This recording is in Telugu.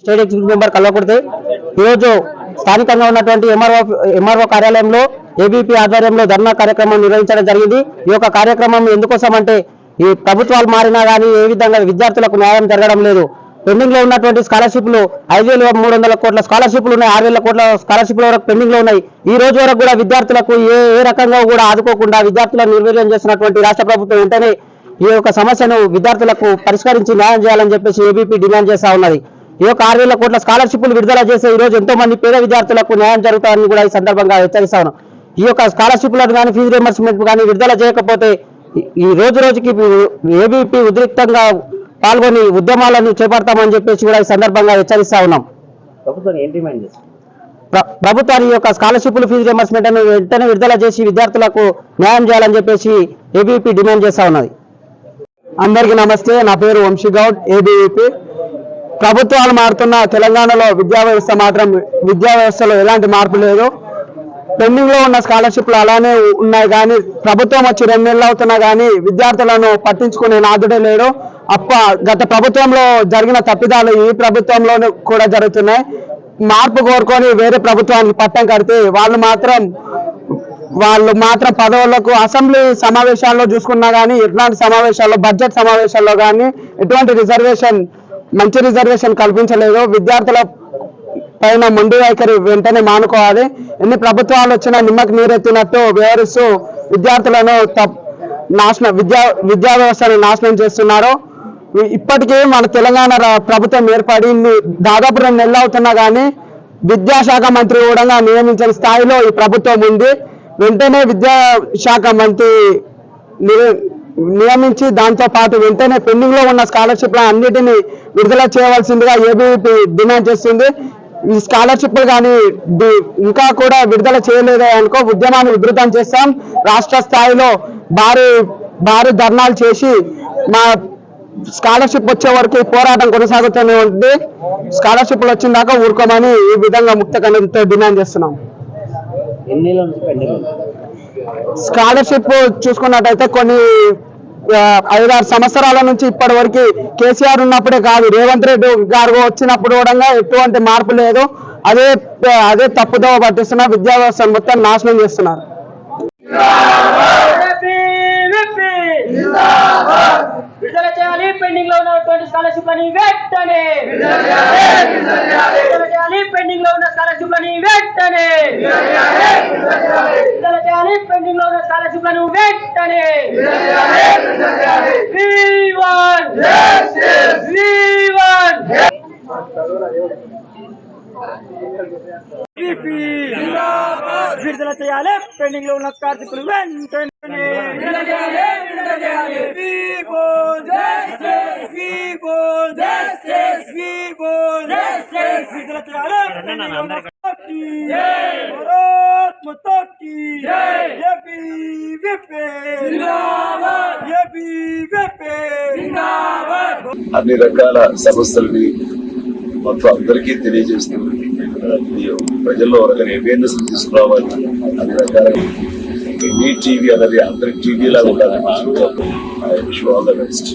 స్టేట్ ఎగ్జిక్యూటివ్ మెంబర్ కల్వకుడితే ఈరోజు స్థానికంగా ఉన్నటువంటి ఎంఆర్ఓ ఎంఆర్ఓ కార్యాలయంలో ఏబీపీ ఆధ్వర్యంలో ధర్నా కార్యక్రమం నిర్వహించడం జరిగింది. ఈ యొక్క కార్యక్రమం ఎందుకోసం అంటే ఈ ప్రభుత్వాలు మారినా కానీ ఏ విధంగా విద్యార్థులకు న్యాయం జరగడం లేదు. పెండింగ్లో ఉన్నటువంటి స్కాలర్షిప్లు ఐదు వేల మూడు వందల కోట్ల స్కాలర్షిప్లు ఉన్నాయి. ఆరు వేల కోట్ల స్కాలర్షిప్ల వరకు పెండింగ్లో ఉన్నాయి. ఈ రోజు వరకు కూడా విద్యార్థులకు ఏ ఏ రకంగా కూడా ఆదుకోకుండా విద్యార్థులను నిర్వీర్యం చేసినటువంటి రాష్ట్ర ప్రభుత్వం వెంటనే ఈ యొక్క సమస్యను విద్యార్థులకు పరిష్కరించి న్యాయం చేయాలని చెప్పేసి ఏబీపీ డిమాండ్ చేస్తా ఉన్నది. ఈ యొక్క ఆరు వేల కోట్ల స్కాలర్షిప్లు విడుదల చేసే ఈ రోజు ఎంతో మంది పేద విద్యార్థులకు న్యాయం జరుగుతారని కూడా ఈ సందర్భంగా హెచ్చరిస్తా ఉన్నాం ఈ యొక్క స్కాలర్షిప్లను కానీ ఫీజు రియంబర్స్మెంట్ కానీ విడుదల చేయకపోతే ఈ- రోజు రోజుకి ఏబీపీ ఉద్రిక్తంగా పాల్గొని ఉద్యమాలను చేపడతామని చెప్పేసి కూడా ఈ సందర్భంగా హెచ్చరిస్తా ఉన్నాం. ప్రభుత్వాన్ని యొక్క స్కాలర్షిప్లు ఫీజు రియంబర్స్మెంట్ను వెంటనే విడుదల చేసి విద్యార్థులకు న్యాయం చేయాలని చెప్పేసి ఏబీపీ డిమాండ్ చేస్తా ఉన్నది. అందరికీ నమస్తే. నా పేరు వంశీగౌడ్ ఏబీవీపీ. ప్రభుత్వాలు మారుతున్న తెలంగాణలో విద్యా వ్యవస్థ మాత్రం విద్యా వ్యవస్థలో ఎలాంటి మార్పు లేదు. పెండింగ్లో ఉన్న స్కాలర్షిప్లు అలానే ఉన్నాయి కానీ ప్రభుత్వం వచ్చి రెండు నెలలు అవుతున్నా కానీ విద్యార్థులను పట్టించుకునే నాదుడే లేడు. అప్ప గత ప్రభుత్వంలో జరిగిన తప్పిదాలు ఈ ప్రభుత్వంలోనూ కూడా జరుగుతున్నాయి. మార్పు కోరుకొని వేరే ప్రభుత్వానికి పట్టం కడితే వాళ్ళు మాత్రం వాళ్ళు మాత్రం పదవులకు అసెంబ్లీ సమావేశాల్లో చూసుకున్నా కానీ ఎట్లాంటి సమావేశాల్లో బడ్జెట్ సమావేశాల్లో కానీ ఎటువంటి రిజర్వేషన్ మంచి రిజర్వేషన్ కల్పించలేదు. విద్యార్థుల పైన మొండి వైఖరి వెంటనే మానుకోవాలి. ఎన్ని ప్రభుత్వాలు వచ్చినా నిమ్మకి నీరెత్తినట్టు వ్యవహరిస్తూ విద్యార్థులను నాశనం విద్యా విద్యా వ్యవస్థను నాశనం చేస్తున్నారు. ఇప్పటికీ మన తెలంగాణ ప్రభుత్వం ఏర్పడి దాదాపు రెండు నెలలు అవుతున్నా కానీ విద్యాశాఖ మంత్రి కూడా నియమించిన స్థాయిలో ఈ ప్రభుత్వం ఉంది. వెంటనే విద్యాశాఖ మంత్రి నియమించి దాంతో పాటు వెంటనే పెండింగ్లో ఉన్న స్కాలర్షిప్ అన్నిటిని విడుదల చేయవలసిందిగా ఏబీవీపీ డిమాండ్ చేస్తుంది. ఈ స్కాలర్షిప్లు కానీ ఇంకా కూడా విడుదల చేయలేదే అనుకో ఉద్యమాన్ని ఉధృతం చేస్తాం. రాష్ట్ర స్థాయిలో భారీ భారీ ధర్నాలు చేసి మా స్కాలర్షిప్ వచ్చే వరకు పోరాటం కొనసాగుతూనే ఉంటుంది. స్కాలర్షిప్లు వచ్చిన దాకా ఊరుకోమని ఈ విధంగా ముక్త కన్నీటితో డిమాండ్ చేస్తున్నాం. ఉంది? స్కాలర్షిప్ చూసుకున్నట్టయితే కొన్ని ఐదారు సంవత్సరాల నుంచి ఇప్పటి వరకు కేసీఆర్ ఉన్నప్పుడే కాదు రేవంత్ రెడ్డి గారు వచ్చినప్పుడు కూడా ఎటువంటి మార్పు లేదు అదే అదే తప్పుదోవ పట్టిస్తున్న విద్యా వ్యవస్థ మొత్తం నాశనం చేస్తున్నారు విడుదల చేయాలి పెండింగ్లో ఉన్నటువంటి స్కాలర్షిప్ అని వెంటనే విడుదల చేయాలి పెండింగ్లో ఉన్న స్కాలర్షిప్ అని వెంటనే విడుదల చేయాలి. పెండింగ్లో ఉన్న స్కాలర్షిప్లను వెంటనే. విడుదల చేయాలి పెండింగ్లో ఉన్న స్కాలర్షిప్ వెంటనే విడుదల చేయాలి. అన్ని రకాల సమస్యలని మొత్తం అందరికీ తెలియజేస్తూ ఇది ప్రజల్లో ఒక అవేర్నెస్ తీసుకురావాలి అన్ని రకాల మీ టీవీ అనేది అందరి టీవీ లాగా ఉండాలని ఆల్ ద బెస్ట్